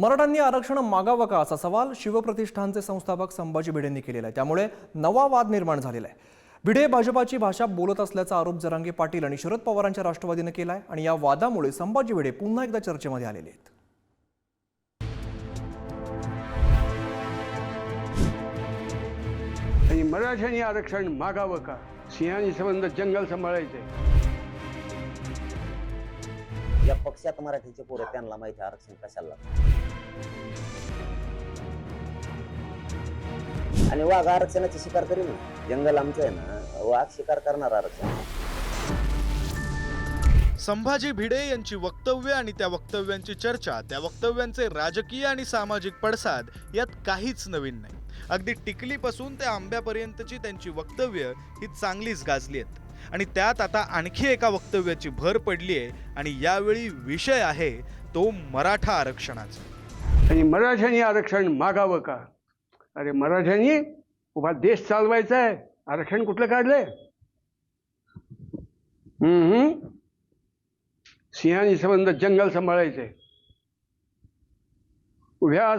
मराठांनी आरक्षण मागावं का असा सवाल शिवप्रतिष्ठानचे संस्थापक संभाजी भिडेंनी केलेला आहे. त्यामुळे नवा वाद निर्माण झालेला आहे. भिडे भाजपाची भाषा बोलत असल्याचा आरोप जरांगे पाटील आणि शरद पवारांच्या राष्ट्रवादीनं केला आहे आणि या वादामुळे संभाजी भिडे पुन्हा एकदा चर्चेमध्ये आलेले आहेत. आणि मराठ्यांनी आरक्षण मागावं का? सिंहानी संबंध जंगल सांभाळायचे. या पक्षात मराठीचे पोरं आहेत, त्यांना माहिती आहे आरक्षण कशाला लागतं. आणि वाघ आरक्षणाची शिकार करेल ना. जंगल आमचं आहे ना. वाघ शिकार करणार आरक्षण. संभाजी भिडे यांची वक्तव्य आणि त्या वक्तव्यांची चर्चा त्या वक्तव्यांचे राजकीय आणि सामाजिक पडसाद यात काहीच नवीन नाही. अगदी टिकलीपासून ते आंब्यापर्यंतची त्यांची वक्तव्य ही चांगलीच गाजली आहेत. आणि त्यात आता आणखी एका वक्तव्याची भर पडली आहे आणि यावेळी विषय आहे तो मराठा आरक्षणाचा. आणि मराठ्यांनी आरक्षण मागावं का? अरे मराठ्यांनी उभा देश चालवायचा आहे. आरक्षण कुठलं काढलंय? हम्म सिंहानी संबंध जंगल सांभाळायचे. उभ्या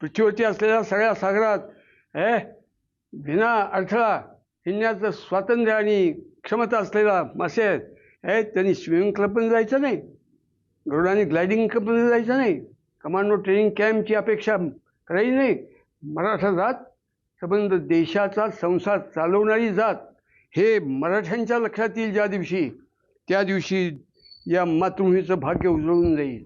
पृथ्वीवरती असलेल्या सगळ्या सागरात हे विना अडथळा हिंडण्याचं स्वातंत्र्य आणि क्षमता असलेला मासे आहेत. हे त्यांनी स्विमिंग क्लब पण जायचं नाही. गरुडाने ग्लायडिंग क्लबमध्ये जायचं नाही. कमांडो ट्रेनिंग कॅम्पची अपेक्षा करायची नाही. मराठा जात संबंध देशाचा संसार चालवणारी जात हे मराठ्यांच्या लक्षात येईल ज्या दिवशी त्या दिवशी या मातृभूमीचं भाग्य उजळून जाईल.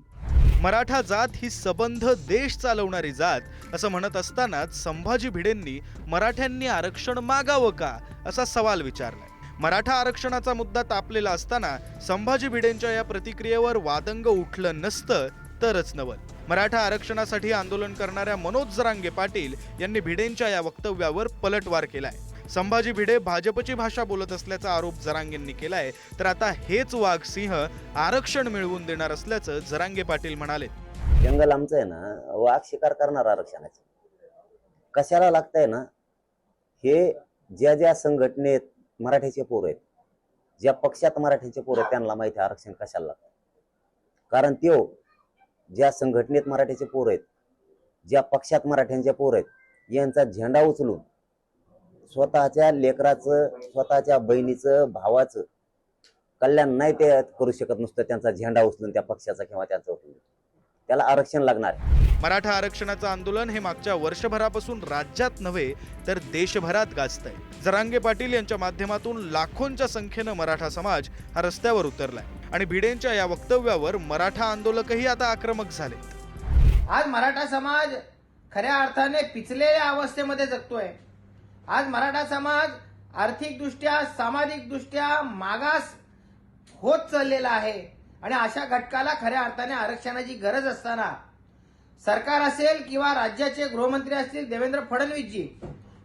मराठा जात ही सबंध देश चालवणारी जात असं म्हणत असतानाच संभाजी भिडेंनी मराठ्यांनी आरक्षण मागावं का असा सवाल विचारला मराठा आरक्षणाचा मुद्दा तापलेला असताना संभाजी भिडेंच्या या प्रतिक्रियेवर वादंग उठलं नसतं तरच नवल. मराठा आरक्षणासाठी आंदोलन करणाऱ्या मनोज जरांगे पाटील यांनी भिडेंच्या या वक्तव्यावर पलटवार केलाय. संभाजी भिडे भाजपची भाषा बोलत असल्याचा आरोप जरांगेंनी केलाय तर आता हेच वाघ सिंह आरक्षण मिळवून देणार असल्याचं जरांगे पाटील म्हणाले. जंगल आमचं आहे ना वाघ शिकार करणार आरक्षणाचे. कशाला लागतंय ना हे ज्या ज्या संघटनेत मराठीचे पोरं आहेत ज्या पक्षात मराठीचे पोर आहेत, त्यांना माहिती आहे आरक्षण कशाला लागतं कारण त्यो ज्या संघटनेत मराठ्याचे पोर आहेत ज्या पक्षात मराठ्यांचे पोर आहेत यांचा झेंडा उचलून स्वतःच्या लेकराचं स्वतःच्या बहिणीचं भावाचं कल्याण नाही ते करू शकत नुसतं त्यांचा झेंडा उचलून त्या पक्षाचा किंवा त्यांचा उचलून. त्याला आरक्षण लागणार. आहे. मराठा आरक्षणाचं आंदोलन हे मागच्या वर्षभरापासून राज्यात नव्हे तर देशभरात गाजतंय. जरांगे पाटील यांच्या माध्यमातून लाखोंच्या संख्येनं मराठा समाज हा रस्त्यावर उतरलाय. आणि भिडेंच्या या वक्तव्यावर मराठा आंदोलकही आता आक्रमक झाले आज मराठा समाज खऱ्या अर्थाने पिचलेल्या अवस्थेमध्ये जगतोय. आज मराठा समाज आर्थिकदृष्ट्या सामाजिकदृष्ट्या मागास होत चाललेला आहे. आणि अशा घटकाला खऱ्या अर्थाने आरक्षणाची गरज असताना सरकार असेल किंवा राज्याचे गृहमंत्री असतील देवेंद्र फडणवीसजी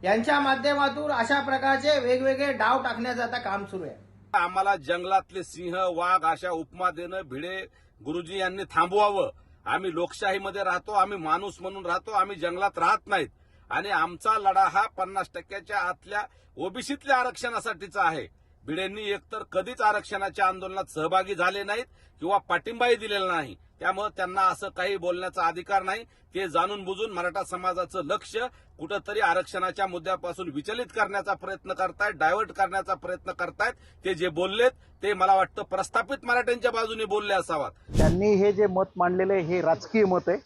यांच्या माध्यमातून अशा प्रकारचे वेगवेगळे डाव टाकण्याचं आता काम सुरू आहे. आम्हाला जंगलातले सिंह वाघ अशा उपमा देणं भिडे गुरुजी यांनी थांबवावं. आम्ही लोकशाहीमध्ये राहतो आम्ही माणूस म्हणून राहतो आम्ही जंगलात राहत नाहीत. आणि आमचा लढा हा पन्नास टक्क्याच्या आतल्या ओबीसीतल्या आरक्षणासाठीचा आहे. भिडेंनी एकतर कधीच आरक्षणाच्या आंदोलनात सहभागी झाले नाहीत किंवा पाठिंबाही दिलेला नाही. त्यामुळे त्यांना असं काही बोलण्याचा अधिकार नाही. ते जाणून बुजून मराठा समाजाचं लक्ष कुठंतरी आरक्षणाच्या मुद्द्यापासून विचलित करण्याचा प्रयत्न करतायत डायव्हर्ट करण्याचा प्रयत्न करतायत. ते जे बोललेत ते मला वाटतं प्रस्थापित मराठ्यांच्या बाजूने बोलले असावात. त्यांनी हे जे मत मांडलेले हे राजकीय मत आहे.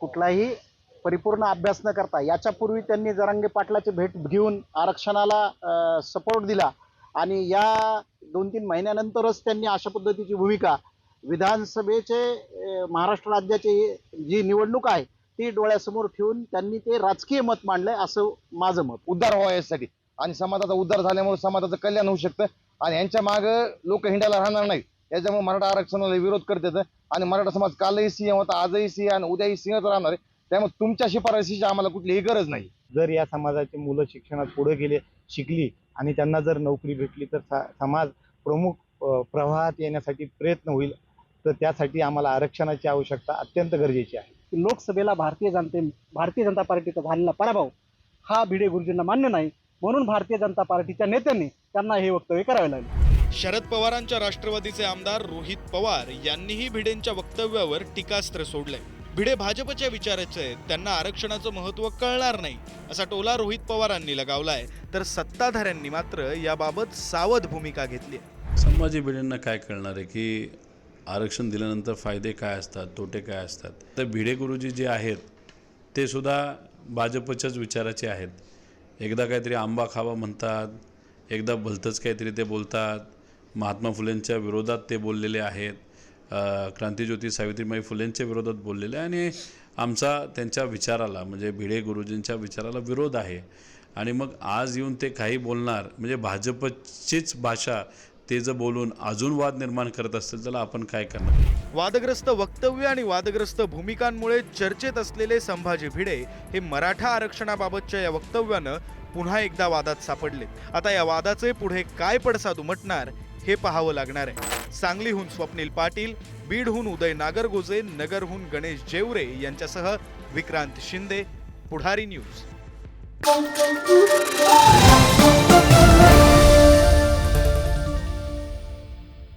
कुठलाही परिपूर्ण अभ्यास न करता याच्यापूर्वी त्यांनी जरांगे पाटलाची भेट घेऊन आरक्षणाला सपोर्ट दिला. आणि या दोन तीन महिन्यानंतरच त्यांनी अशा पद्धतीची भूमिका विधानसभेचे महाराष्ट्र राज्याचे जी निवडणूक आहे ती डोळ्यासमोर ठेवून त्यांनी ते राजकीय मत मांडलंय असं माझं मत. उद्धार व्हावा यासाठी आणि समाजाचा उद्धार झाल्यामुळे समाजाचं कल्याण होऊ शकतं. आणि यांच्या माग लोक हिंडायला राहणार नाहीत. याच्यामुळे मराठा आरक्षणाला विरोध करतात आणि मराठा समाज कालही सिंह होता आजही सिंह आणि उद्याही सिंहच राहणार आहे. त्यामुळे तुमच्या शिफारशीची आम्हाला कुठलीही गरज नाही. जर या समाजाची मुलं शिक्षणात पुढे गेले शिकली आणि त्यांना जर नोकरी भेटली तर सा- समाज प्रमुख प्रवाहात येण्यासाठी प्रयत्न होईल. तर त्यासाठी आम्हाला आरक्षणाची आवश्यकता अत्यंत गरजेची आहे. लोकसभेला भारतीय जनते भारतीय जनता पार्टीचा झालेला पराभव हा भिडे गुरुजींना मान्य नाही. म्हणून भारतीय जनता पार्टीच्या नेत्यांनी त्यांना हे वक्तव्य करावे लागले. शरद पवारांच्या राष्ट्रवादीचे आमदार रोहित पवार यांनीही भिडेंच्या वक्तव्यावर टीकास्त्र सोडलंय भिडे भाजपच्या विचाराचे आहेत. त्यांना आरक्षणाचं महत्त्व कळणार नाही असा टोला रोहित पवारांनी लगावलाय. तर सत्ताधाऱ्यांनी मात्र याबाबत सावध भूमिका घेतली आहे. संभाजी भिडेंना काय कळणार आहे की आरक्षण दिल्यानंतर फायदे काय असतात तोटे काय असतात? तर भिडे गुरुजी जे आहेत ते सुद्धा भाजपच्याच विचाराचे आहेत. एकदा काहीतरी आंबा खावा म्हणतात एकदा भलतंच काहीतरी ते बोलतात. महात्मा फुलेंच्या विरोधात ते बोललेले आहेत. क्रांतीज्योती सावित्रीबाई फुलेंच्या विरोधात बोललेले आणि आमचा त्यांच्या विचाराला म्हणजे भिडे गुरुजींच्या विचाराला विरोध आहे. आणि मग आज येऊन ते काही बोलणार म्हणजे भाजपचीच भाषा ते जर बोलून अजून वाद निर्माण करत असतील त्याला आपण काय करणार? वादग्रस्त वक्तव्य आणि वादग्रस्त भूमिकांमुळे चर्चेत असलेले संभाजी भिडे हे मराठा आरक्षणाबाबतच्या या वक्तव्यानं पुन्हा एकदा वादात सापडले आता या वादाचे पुढे काय पडसाद उमटणार हे पाहावं लागणार आहे. सांगलीहून स्वप्नील पाटील बीडहून उदय नागरगोजे नगरहून गणेश जेवरे यांच्यासह विक्रांत शिंदे पुढारी न्यूज.